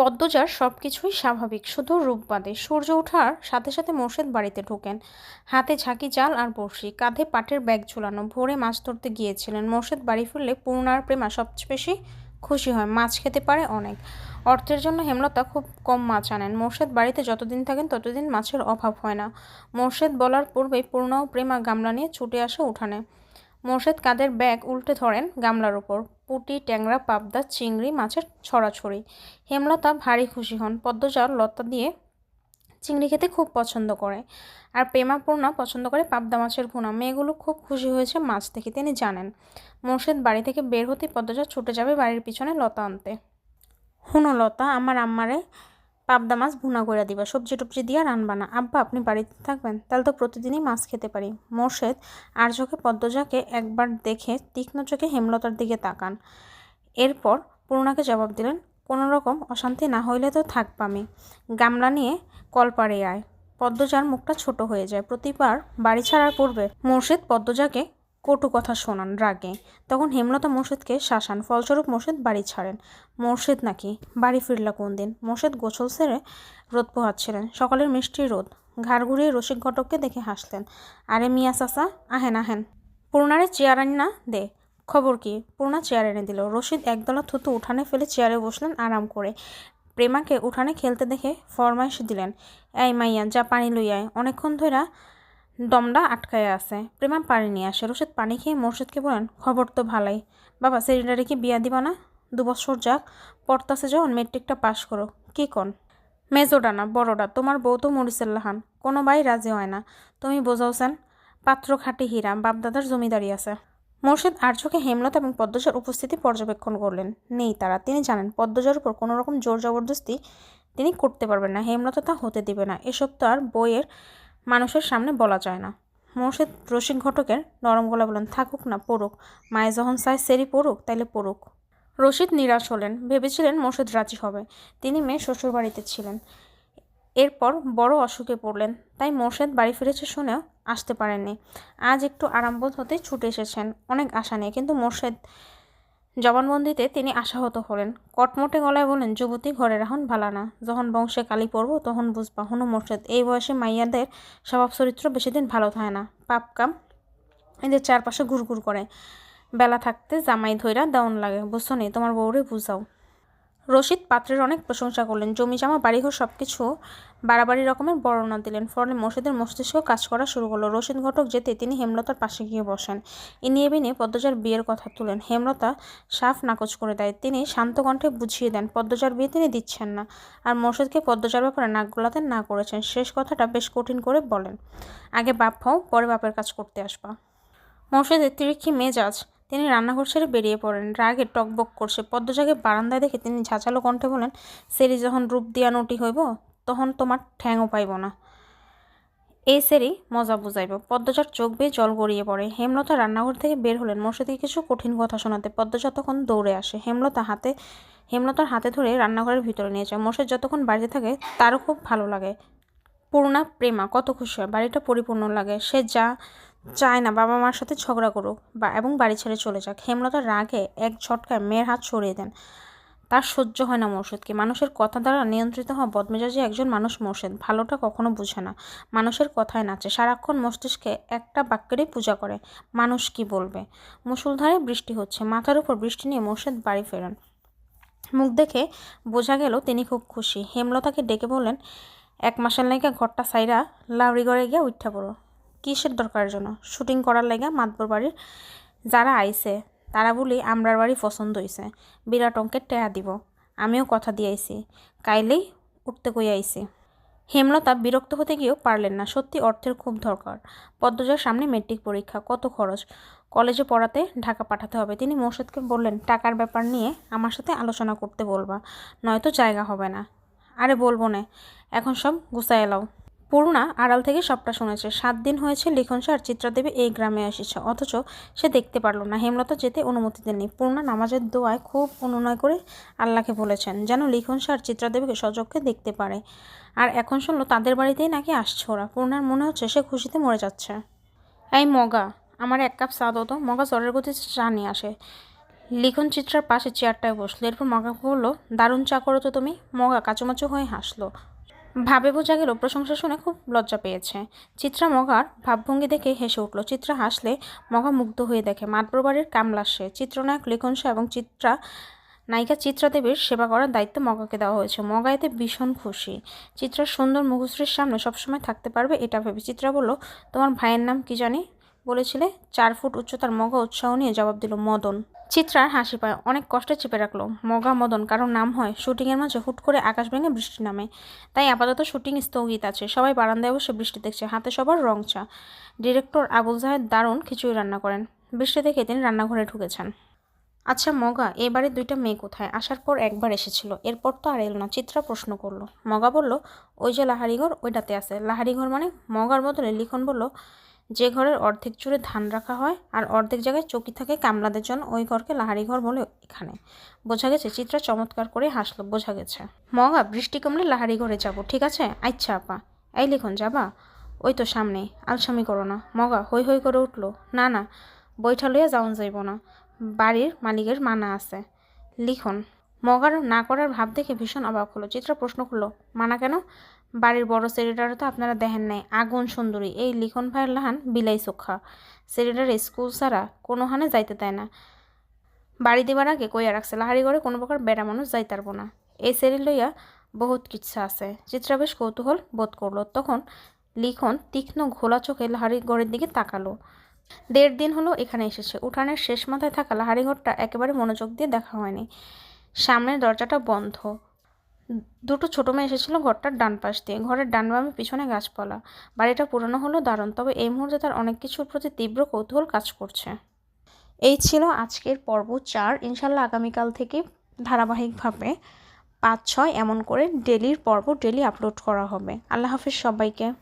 পদ্মজার সব কিছুই স্বাভাবিক, শুধু রূপ বাদে। সূর্য ওঠার সাথে সাথে মোর্শেদ বাড়িতে ঢোকেন। হাতে ঝাঁকি, জাল আর বড়শি, কাঁধে পাটের ব্যাগ ঝুলানো, ভোরে মাছ ধরতে গিয়েছিলেন। মোর্শেদ বাড়ি ফিরলে পূর্ণার প্রেমা সবচেয়ে বেশি খুশি হয়, মাছ খেতে পারে অনেক। অর্থের জন্য হেমলতা খুব কম মাছ আনেন। মোর্শেদ বাড়িতে যতদিন থাকেন, ততদিন মাছের অভাব হয় না। মোর্শেদ বলার পূর্বেই পূর্ণা ও প্রেমা গামলা নিয়ে ছুটে আসে উঠানে। মোর্শেদ কাদের ব্যাগ উল্টে ধরেন গামলার ওপর পুটি, ট্যাংরা, পাবদা, চিংড়ি, মাছের ছড়াছড়ি। হেমলতা ভারী খুশি হন। পদ্মজা লতা দিয়ে চিংড়ি খেতে খুব পছন্দ করে। আর প্রেমা পূর্ণা পছন্দ করে পাবদা মাছের ভুনা। মেয়েগুলো খুব খুশি হয়েছে মাছ দেখে, তিনি জানেন। মোর্শেদ বাড়ি থেকে বের হতে পদ্মজা ছুটে যাবে বাড়ির পিছনে লতা আনতে। হুনো লতা, আমার আম্মারে পাবদা মাছ ভুনা করে দিবা, সবজি টবজি দিয়ে রানবা না। আব্বা, আপনি বাড়িতে থাকবেন, তাহলে তো প্রতিদিনই মাছ খেতে পারি। মোর্শেদ আর চোখে পদ্মজাকে একবার দেখে তীক্ষ্ণ চোখে হেমলতার দিকে তাকান। এরপর পূর্ণাকে জবাব দিলেন, কোনো রকম অশান্তি না হইলে তো থাকবা আমি গামলা নিয়ে কলপাড়ে আয়। পদ্মজার মুখটা ছোট হয়ে যায়। প্রতিবার বাড়ি ছাড়ার পূর্বে মোর্শেদ পদ্মজাকে কটু কথা শোনান রাগে। তখন হেমলতা মোর্শেদকে শাসান, ফলস্বরূপ মোর্শেদ বাড়ি ছাড়েন। মোর্শেদ নাকি? বাড়ি ফিরলা কোন দিন? মোর্শেদ গোছল সেরে রোদ পোহাচ্ছিলেন। সকালের মিষ্টি রোদ। ঘাড় ঘুরিয়ে রসিক ঘটককে দেখে হাসলেন। আরে মিয়া চাচা, আহেন আহেন। পূর্ণারে চেয়ার আনি না? দে। খবর কি? পূর্ণা চেয়ার এনে দিল। রশিদ একদলা থুতু উঠানে ফেলে চেয়ারে বসলেন আরাম করে। প্রেমাকে উঠানে খেলতে দেখে ফরমাইশ দিলেন। এই মাইয়া, যা পানি লইয়ায়। অনেকক্ষণ ধইরা দমটা আটকায় আছে। প্রেমা পানি নিয়ে আসে। রশিদ পানি খেয়ে মোর্শেদকে বলেন, খবর তো ভালাই। বাবা সেরিটারে কি বিয়া দিবা না? দু বছর যাক, পড়তাছে যখন, মেট্রিকটা পাশ করো। কি কন? মেজোটা না বড়টা তোমার বউ তো মরিসেল্লাহান কোনো ভাই রাজি হয় না। তুমি বোঝাওছেন পাত্র খাটি হীরা, বাপদাদার জমিদারি আছে। মোর্শেদ আর্যকে হেমলতা এবং পদ্মজার উপস্থিতি পর্যবেক্ষণ করলেন। নেই তারা। তিনি জানেন, পদ্মজার উপর কোনো রকম জোর জবরদস্তি তিনি করতে পারবেন না। হেমলতা তা হতে দিবে না। এসব তো আর বইয়ের মানুষের সামনে বলা যায় না। মোর্শেদ রসিক ঘটকের নরম গলা বলেন, থাকুক না, পড়ুক। মায়ে যখন চায় সেরি পড়ুক, তাইলে পড়ুক। রশিদ নিরাশ হলেন। ভেবেছিলেন মোর্শেদ রাজি হবে। তিনি মেয়ে শ্বশুরবাড়িতে ছিলেন। এরপর বড় অসুখে পড়লেন। তাই মোর্শেদ বাড়ি ফিরেছে শুনেও আসতে পারেননি। আজ একটু আরামবোধ হতে ছুটে এসেছেন। অনেক আশা নিয়ে। কিন্তু মোর্শেদ জবানবন্দিতে তিনি আশাহত হলেন। কটমটে গলায় বলেন যুবতী ঘরে রাখুন ভালা না যখন বংশে কালি পড়ব তখন বুঝবা, হনু মোর্শেদ, এই বয়সে মাইয়াদের স্বভাব চরিত্র বেশি দিন ভালো থাকে না। পাপ কাম এদের চারপাশে ঘুরঘুর করে। বেলা থাকতে জামাই ধৈরা দাউন লাগে। বুঝছ নি? তোমার বউরে বুঝাও। রশিদ পাত্রের অনেক প্রশংসা করলেন। জমি জামা, বাড়িঘর সব কিছু বাড়াবাড়ি রকমের বর্ণনা দিলেন। ফলে মসজিদের মস্তিষ্ক কাজ করা শুরু করল। রশিদ ঘটক যেতে তিনি হেমলতার পাশে গিয়ে বসেন। ইনিয়ে বিনিয়ে পদ্মজার বিয়ের কথা তুলেন। হেমলতা সাফ নাকচ করে দেয়। তিনি শান্ত কণ্ঠে বুঝিয়ে দেন, পদ্মজার বিয়ে তিনি দিচ্ছেন না আর মসজিদকে পদ্মজার ব্যাপারে নাক গলাতে না করেছেন। শেষ কথাটা বেশ কঠিন করে বলেন। আগে বাপ হও, পরে বাপের কাজ করতে আসবা। মসজিদের তিরিক্ষি মেজাজ তিনি রান্নাঘর ছেড়ে বেরিয়ে পড়েন। রাগে টকবক করছে। পদ্মজাকে বারান্দায় দেখে তিনি ঝাঁচালো কণ্ঠে বলেন সেরি, যখন রূপ দিয়া নটি হইব, তখন তোমার ঠ্যাংও পাইব না। এই সেরি, মজা বুঝাইব। পদ্মজার চোখ বেয়ে জল গড়িয়ে পড়ে। হেমলতা রান্নাঘর থেকে বের হলেন। মশাদিকে কিছু কঠিন কথা শোনাতে পদ্মজা তখন দৌড়ে আসে। হেমলতা হাতে, হেমলতার হাতে ধরে রান্নাঘরের ভিতরে নিয়ে যায়। মশাই যতক্ষণ বাড়িতে থাকে, তারও খুব ভালো লাগে। পূর্ণা, প্রেমা, কত খুশি হয়। বাড়িটা পরিপূর্ণ লাগে। সে যা চায় না, বাবা মার সাথে ঝগড়া করুক বা, এবং বাড়ি ছেড়ে চলে যাক। হেমলতার রাগে এক ঝটকায় মেয়ের হাত সরিয়ে দেন। তার সহ্য হয় না মোর্শেদকে মানুষের কথা দ্বারা নিয়ন্ত্রিত হওয়া বদমেজাজি একজন মানুষ মোর্শেদ ভালোটা কখনো বুঝে না। মানুষের কথায় নাচে। সারাক্ষণ মস্তিষ্কে একটা বাক্যেরই পূজা করে। মানুষ কি বলবে? মুসুলধারে বৃষ্টি হচ্ছে। মাথার উপর বৃষ্টি নিয়ে মোর্শেদ বাড়ি ফেরেন। মুখ দেখে বোঝা গেল তিনি খুব খুশি। হেমলতাকে ডেকে বললেন, এক মাসের লাইগা ঘরটা সাইরা লাউড়ি ঘরে গিয়া উঠা পড়ো। কিসের দরকারের জন্য? শুটিং করার লাইগা মাতবর বাড়ির যারা আইছে, তারা বলি আমরার বাড়ি পছন্দ হইছে। বিরাট অঙ্কের টেয়া দিব। আমিও কথা দিয়েছি কাইলেই উঠতে কই আইছি। হেমলতা বিরক্ত হতে গিয়েও পারলেন না। সত্যি অর্থের খুব দরকার। পদ্মজার সামনে মেট্রিক পরীক্ষা, কত খরচ? কলেজে পড়াতে ঢাকা পাঠাতে হবে। তিনি মোর্শেদকে বললেন, টাকার ব্যাপার নিয়ে আমার সাথে আলোচনা করতে বলবা, নয়তো জায়গা হবে না। আরে বলব না, এখন সব গুছায় এলাও পূর্ণা আড়াল থেকে সবটা শুনেছে। সাত দিন হয়েছে লিখন আর চিত্রাদেবী এই গ্রামে এসেছে, অথচ সে দেখতে পারল না। হেমলতা যেতে অনুমতি দেননি। পূর্ণা নামাজের দোয়ায় খুব অনুনয় করে আল্লাহকে বলেছেন, যেন লিখন আর চিত্রাদেবীকে সচক্ষে দেখতে পারে। আর এখন শুনলো তাদের বাড়িতেই নাকি আসছে ওরা। পূর্ণার মনে হচ্ছে সে খুশিতে মরে যাচ্ছে। এই মগা, আমার এক কাপ চা দতো মগা জ্বরের গতি চা নিয়ে আসে। লিখন চিত্রার পাশে চেয়ারটায় বসল। এরপর মগা বলল, দারুণ চা করো তো তুমি। মগা কাচুমাচু হয়ে হাসলো। ভাবে বোঝা গেল প্রশংসা শুনে খুব লজ্জা পেয়েছে। চিত্রা মগার ভাবভঙ্গি দেখে হেসে উঠল, চিত্রা হাসলে মগা মুগ্ধ হয়ে দেখে মাতবর বাড়ির কামলা সে। চিত্রনায়ক লিখন শাহ এবং চিত্রা নায়িকা চিত্রা দেবীর সেবা করার দায়িত্ব মগাকে দেওয়া হয়েছে। মগা এতে ভীষণ খুশি। চিত্রার সুন্দর মুখশ্রীর সামনে সবসময় থাকতে পারবে, এটা ভেবে চিত্রা বলল, তোমার ভাইয়ের নাম কি জানি? বলেছিলে। চার ফুট উচ্চতার মগা উৎসাহ নিয়ে জবাব দিল, মদন। চিত্রার হাসি পায়। অনেক কষ্টে চেপে রাখল। মগা মদন কারণ নাম হয়? শুটিংয়ের মাঝে হুট করে আকাশ ভেঙে বৃষ্টি নামে। তাই আপাতত শুটিং স্থগিত আছে। সবাই বারান্দায় বসে বৃষ্টি দেখছে। হাতে সবার রং চা। ডিরেক্টর আবুল জাহেদ দারুণ খিচুড়ি রান্না করেন। বৃষ্টি দেখে তিনি রান্নাঘরে ঢুকেছেন। আচ্ছা মগা এবারে দুইটা মেয়ে কোথায়? আসার পর একবার এসেছিল। এরপর তো আর এলো না। চিত্রা প্রশ্ন করল। মগা বলল, ওই যে লাহারিঘর ওইটাতে আছে। লাহারিঘর মানে মগার বদলে লিখন বলল যে ঘরের অর্ধেক জুড়ে ধান রাখা হয় আর অর্ধেক জায়গায় চকি থাকে কামলাদের জন্য ওই ঘরকে লাহারি ঘর বলে এখানে। বোঝা গেছে, চিত্রা চমৎকার করে হাসলো, বোঝা গেছে। মগা, বৃষ্টি কমলে লাহারি ঘরে যাব, ঠিক আছে? আচ্ছা আপা। এই লিখুন, যাবা? ওই তো সামনে, আলসামি করো না। মগা হই হই করে উঠল। না না, বৈঠা লইয়া যাওন যাইব না। বাড়ির মালিকের মানা আছে। লিখন, মগার না করার ভাব দেখে ভীষণ অবাক হলো। চিত্রা প্রশ্ন করল, মানা কেন? বাড়ির বড় সেরিটারও তো আপনারা দেখেন নাই। আগুন সুন্দরী। এই লিখন ভাইয়ের লাহান বিলাই চোখা। সেরিটার স্কুল ছাড়া কোনো হানে যাইতে দেয় না। বাড়ি দেবার আগে কইয়া রাখছে লাহারি ঘরে কোনো প্রকার বেড়া মানুষ যাই যাইতারব না। এই সেরি লইয়া বহুত কিচ্ছা আছে। চিত্রা বেশ কৌতূহল বোধ করল। তখন লিখন তীক্ষ্ণ ঘোলা চোখে লাহারি ঘরের দিকে তাকালো। দেড় দিন হলো এখানে এসেছে। উঠানের শেষ মাথায় থাকা লাহারি ঘরটা একেবারে মনোযোগ দিয়ে দেখা হয়নি। সামনের দরজাটা বন্ধ। দুটো ছোটো মেয়ে এসেছিল ঘরটার ডান পাশ দিয়ে। ঘরের ডান বামে পিছনে গাছপালা। বাড়িটা পুরনো হলো দারুণ, তবে এই মুহূর্তে তার অনেক কিছুর প্রতি তীব্র কৌতূহল কাজ করছে। এই ছিল আজকের পর্ব চার। ইনশাল্লাহ আগামীকাল থেকে ধারাবাহিকভাবে পাঁচ, ছয় এমন করে ডেলির পর্ব ডেলি আপলোড করা হবে। আল্লাহ হাফিজ সবাইকে।